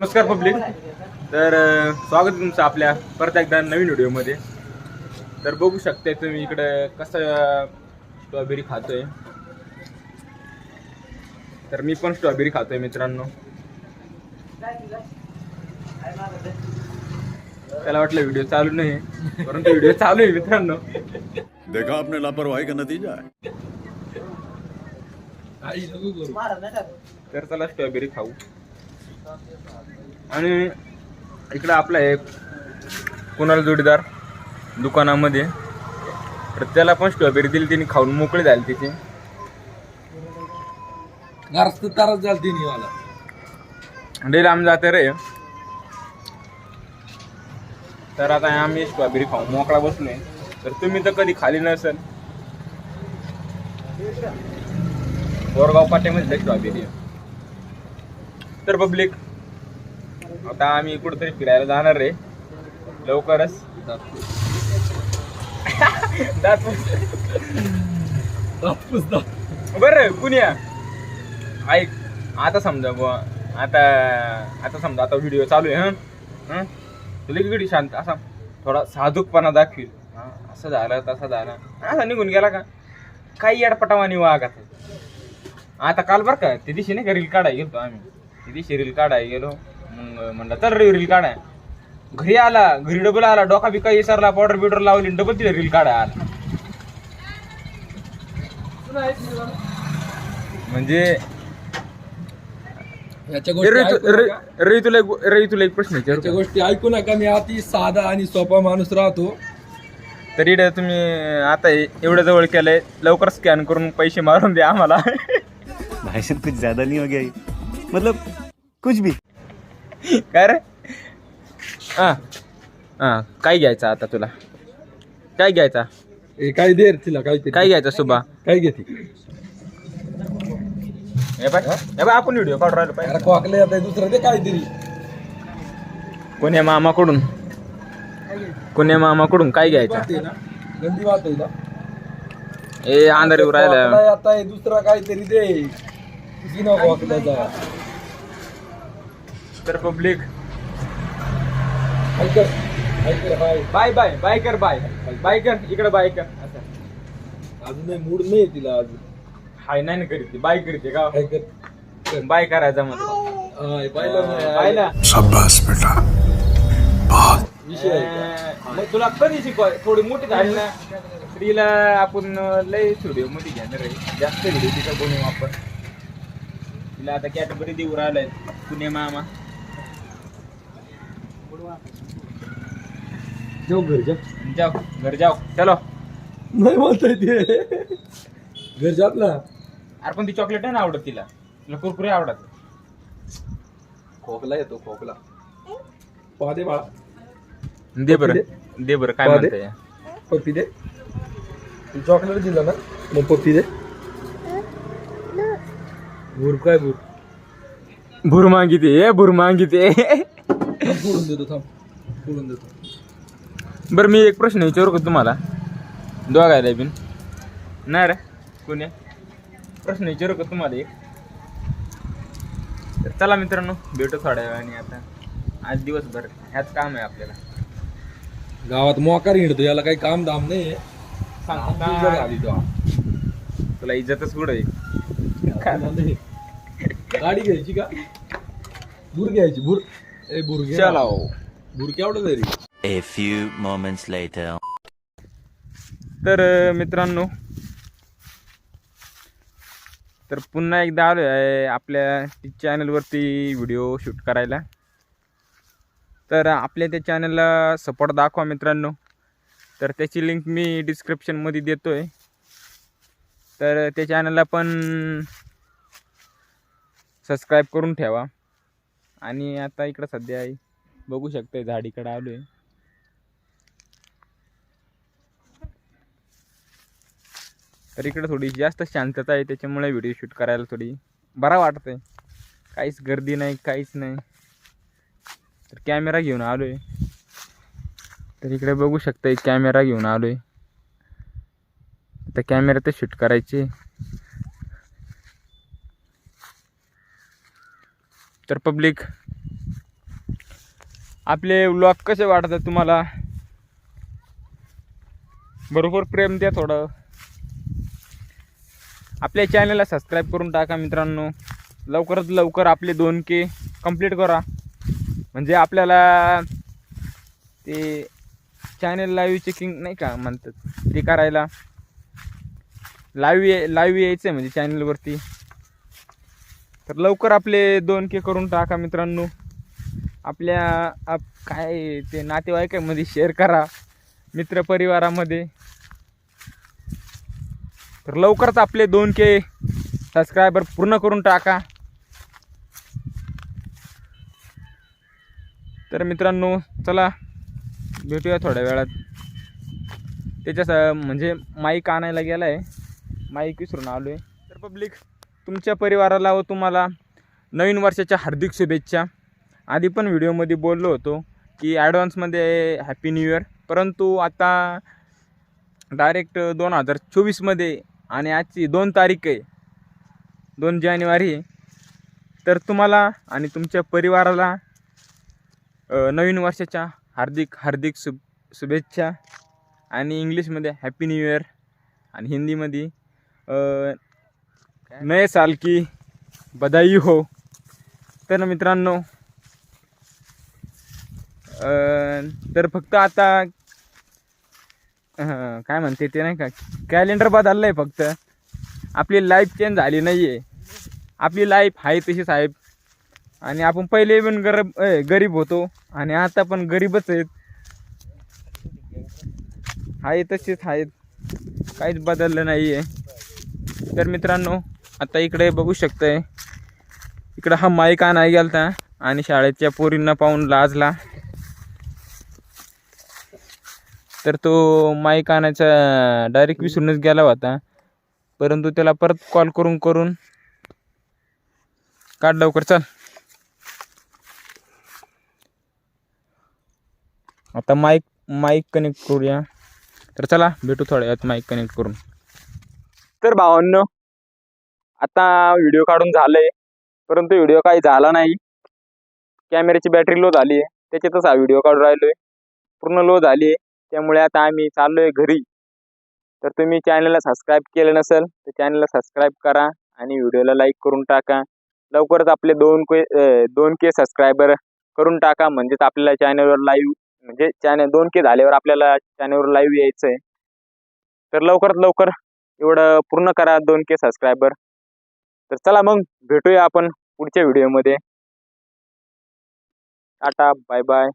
नमस्कार पब्लिक. तर स्वागत तुमचं आपल्या परत एकदा नवीन व्हिडिओमध्ये. तर बघू शकताय तुम्ही इकडे कसं स्ट्रॉबेरी खातोय. तर मी पण स्ट्रॉबेरी खातोय मित्रांनो. त्याला वाटलं व्हिडिओ चालू नाही परंतु व्हिडिओ चालू आहे मित्रांनो. देखा आपने लापरवाही का नतीजा तर चला स्ट्रॉबेरी खाऊ. आणि इकडं आपला एक कुणाल जोडीदार दुकानामध्ये. तर त्याला पण स्ट्रॉबेरी दिली तिने खाऊन मोकळे झाले घरात तारच झाली तिन्ही मला. डेली आम्ही जाते रे. तर आता आम्ही स्ट्रॉबेरी खाऊ मोकळा बसलोय. तर तुम्ही तर कधी खाली नसेल. बोरगाव पाट्यामध्ये स्ट्रॉबेरी आहे. तर पब्लिक आता आम्ही कुठेतरी फिरायला जाणार रे. लवकरच. बरं कुण्या ऐक आता समजा बुवा आता आता समजा आता व्हिडिओ चालू आहे हं? हं? तुला किती शांत असा थोडा साधूकपणा दाखवील. हा? असं झालं तसं झालं. असा निघून गेला का? काही अडपटावानी वागत आता. काल बरं का ते दिवशी नाही का रील काढाय गेलो आम्ही? ते दिवशी रील काढाय गेलो. मग म्हणलं चल रे रील काढाय घरी आला घरी डबल आला डोका बिका विसरला पावडर बिवडर लावली डबल तिथे रील काढाय आला म्हणजे याच्या गोष्टी ऐकू रे- नका. रे तुला एक- रे तुला एक प्रश्न याच्या? गोष्टी ऐकू नका मी अति साधा आणि सोपा माणूस राहतो तरी तुम्ही आता हे एवढं जवळ केलंय लवकर स्कॅन करून पैसे मारून द्या आम्हाला साहब कुछ ज्यादा नहीं हो गया ये? मतलब कुछ भी काय रे? हा. हा काय घ्यायचं आता तुला? काय घ्यायचा? ए, काय दे रे तिला काय काय घ्यायचं सुबा? काय घेते हे बाय हे बाय आपण व्हिडिओ काढून राहिलो पाहिजे. अरे खोकले आता दुसरं ते काहीतरी कोण्या मामाकडून? कोण्या मामाकडून काय घ्यायचं? वाटते ना? गंदी आहे ना. ए अंधार येऊ राहिला आता हे दुसरा काहीतरी दे. किती ना खोकल्याचा तर पब्लिक. बाय बाय बाय कर बाय बाय कर. इकडे बाय कर. असं. अजून नाही मूड नाही तिला अजून. हाय नाही ना करीत बाय करते का? कर. बाय करायचा बेटा. विषय? मग तुला कधी शिकवाय? थोडी मोठी झाली ना. स्त्रीला आपण लय व्हिडिओमध्ये घेणार आहे. जास्त व्हिडिओ तिचा कोणी वापर. तिला आता कॅटेगरी देऊ राहिलाय. पुणे मामा. जाऊ घरी जा. जाओ घर जाओ चलो. नाही म्हणताय ते. घर जात ना. अरे पण ती चॉकलेट आहे ना आवडत तिला. तिला कुरकुरे आवडत. खोकला येतो खोकला. पादे बाळा. दे बरं. दे. बरं काय पाहते. म्हणते पप्पी दे. तू चॉकलेट दिला ना मग पप्पी दे. भूर काय भूर? भूर मागिते ए भूर मागिते. थांब, फोडून देतो थांब. फोडून देतो. बरं मी एक प्रश्न विचारू का तुम्हाला? दोघायला बिन. नाही रे कोणी? प्रश्न विचारू का तुम्हाला एक? तर चला मित्रांनो भेटू थोड्या वेळाने आता. आज दिवसभर ह्याच काम आहे आपल्याला. गावात मोकार हिंडतो याला काही काम धाम नाही सांग तो. तुला इज्जतच कुठं आहे? गाडी घ्यायची का? भूर घ्यायची भूर. ए भूर घे ना. चला भूर केवढं तरी A few moments later. तर अं, मित्रांनो तर पुन्हा एकदा आलो आहे आपल्या चॅनलवरती व्हिडिओ शूट करायला. तर आपल्या त्या चॅनलला सपोर्ट दाखवा मित्रांनो. तर त्याची लिंक मी डिस्क्रिप्शनमध्ये देतो आहे तर त्या चॅनलला पण सबस्क्राईब करून ठेवा. आणि आता इकडं सध्या आहे. बघू शकता झाडीकडं आलो आहे तर इकडं थोडी जास्त शांतता आहे त्याच्यामुळे व्हिडिओ शूट करायला थोडी बरा वाटत आहे काहीच गर्दी नाही काहीच नाही. तर कॅमेरा घेऊन आलो आहे तर इकडे बघू शकता कॅमेरा घेऊन आलो आहे आता कॅमेरा तर शूट करायचे. तर पब्लिक आपले व्लॉग कसे वाटतात तुम्हाला? बरोबर प्रेम द्या थोडं. आपल्या चॅनलला सबस्क्राईब करून टाका मित्रांनो. लवकरात लवकर आपले दोन के कंप्लीट करा. म्हणजे आपल्याला ते चॅनल लाईव्ह चेकिंग नाही का म्हणतात ते करायला. लाईव्ह ये लाईव्ह यायचं आहे म्हणजे चॅनलवरती तर लवकर आपले दोन के करून टाका मित्रांनो. आपल्या आप काय ते नातेवाईकामध्ये शेअर करा मित्रपरिवारामध्ये. तर लवकरच आपले दोन के सबस्क्रायबर पूर्ण करून टाका. तर मित्रांनो चला भेटूया थोड्या वेळात. त्याच्या म्हणजे माईक आणायला गेला आहे माईक विसरून आलो आहे तर पब्लिक तुमच्या परिवाराला व तुम्हाला नवीन वर्षाच्या हार्दिक शुभेच्छा. आधी पण व्हिडिओमध्ये बोललो होतो की ॲडव्हान्समध्ये हॅपी न्यू इयर परंतु आता डायरेक्ट दोन हजार चोवीसमध्ये आणि आजची दोन तारीख आहे दोन जानेवारी आहे. तर तुम्हाला आणि तुमच्या परिवाराला नवीन वर्षाच्या हार्दिक हार्दिक शुभ शुभेच्छा. आणि इंग्लिशमध्ये हॅपी न्यू इयर आणि हिंदीमध्ये नए नये साल की बधाई हो। तर मित्रांनो तर फक्त आता काय म्हणते ते नाही का कॅलेंडर बदललं आहे फक्त. आपली लाईफ चेंज झाली नाही आहे आपली लाईफ आहे तशीच साहेब. आणि आपण पहिले पण गरब ए, गरीब होतो. आणि आता पण गरीबच आहेत. आहे तसेच आहेत. काहीच बदललं नाही आहे तर मित्रांनो आता इकडे बघू शकताय. इकडं हा माईक आणाय गेलता आणि शाळेच्या पोरींना पाहून लाजला. तर तो माईक आणायचा डायरेक्ट विसरूनच गेला होता. परंतु त्याला परत कॉल करून करून काढ लवकर चल. आता माईक माईक कनेक्ट करूया. तर चला भेटू थोड्या वेळात माईक कनेक्ट करून. तर भावांनो आता व्हिडिओ काढून झालंय. परंतु व्हिडिओ काही झाला नाही. कॅमेऱ्याची बॅटरी लो झाली आहे त्याच्यातच हा व्हिडिओ काढून राहिलोय. पूर्ण लो झाली आहे त्यामुळे आता आम्ही चाललोय घरी. तर तुम्ही चॅनलला सबस्क्राईब केलं नसेल तर चॅनलला सबस्क्राईब करा आणि व्हिडिओला लाईक करून टाका. लवकरच आपले दोन के दोन के सबस्क्रायबर करून टाका. म्हणजेच आपल्याला चॅनलवर लाईव्ह म्हणजे चॅनल दोन के झाल्यावर आपल्याला चॅनलवर लाईव्ह यायचं आहे तर लवकरात लवकर एवढं पूर्ण करा दोन के सबस्क्रायबर तर चला मग भेटूया आपण पुढच्या व्हिडिओमध्ये. Tata bye bye